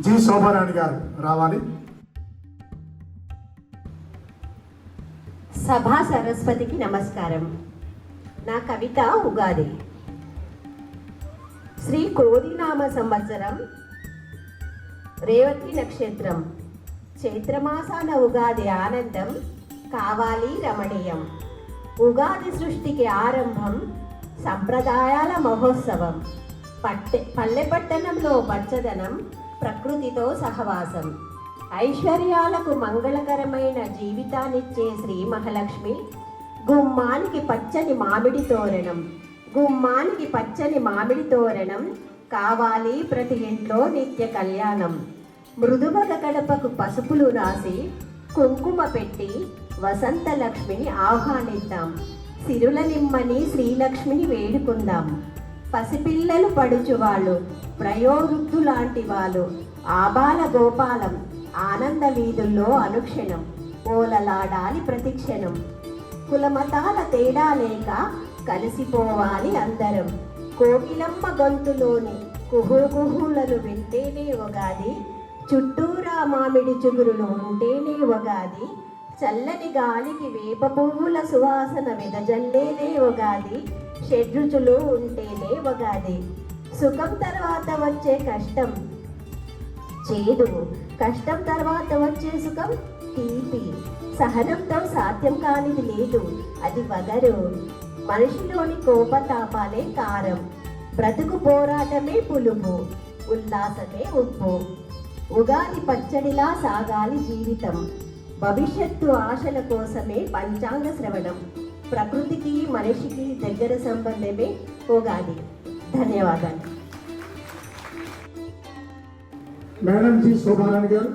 G Shobharani గారు రావాలి. సభా సరస్వతికి నమస్కారం. నా కవిత ఉగాది. శ్రీ క్రోధినామ సంవత్సరం రేవతి నక్షత్రం చైత్రమాసాన ఉగాది ఆనందం కావాలి రమణీయం. ఉగాది సృష్టికి ఆరంభం సంప్రదాయాల మహోత్సవం. పట్టె పల్లె పట్టణంలో పచ్చదనం ప్రకృతితో సహవాసం. ఐశ్వర్యాలకు మంగళకరమైన జీవితాన్నిచ్చే శ్రీ మహాలక్ష్మి గుమ్మానికి పచ్చని మామిడి తోరణం గుమ్మానికి పచ్చని మామిడి తోరణం కావాలి ప్రతి ఇంట్లో నిత్య కళ్యాణం. మృదువగ గడపకు పసుపులు రాసి కుంకుమ పెట్టి వసంత లక్ష్మిని ఆహ్వానిద్దాం. సిరుల నిమ్మని శ్రీలక్ష్మిని వేడుకుందాం. పసిపిల్లలు పడుచువాళ్ళు ప్రయోవృద్ధు లాంటి వాళ్ళు ఆబాల గోపాలం ఆనంద వీధుల్లో అనుక్షణం ఓలలాడాలి ప్రతిక్షణం. కులమతాల తేడా లేక కలిసిపోవాలి అందరం. కోకిలమ్మ గొంతులోని కుహుకుహులను వింటేనే ఉగాది చుట్టూరా మామిడి చిగురులు ఉంటేనే ఉగాది చల్లని గాలికి వేప పువ్వుల సువాసన వెదజల్లేదే ఉగాది షడ్రుచులు ఉంటేనే ఉగాది సుఖం తర్వాత వచ్చే కష్టం. చేదు కష్టం తర్వాత వచ్చే సుఖం తీపి. సహనంతో సాధ్యం కానిది లేదు. అది వగరు. మనిషిలోని కోపతాపాలే కారం. బ్రతుకు పోరాటమే పులుపు. ఉల్లాసమే ఉప్పు. ఉగాది పచ్చడిలా సాగాలి జీవితం. భవిష్యత్తు ఆశల కోసమే పంచాంగ శ్రవణం. ప్రకృతికి మనిషికి దగ్గర సంబంధమే ఉగాది. ధన్యవాదాలు మేడం జి శోభారాణి గారు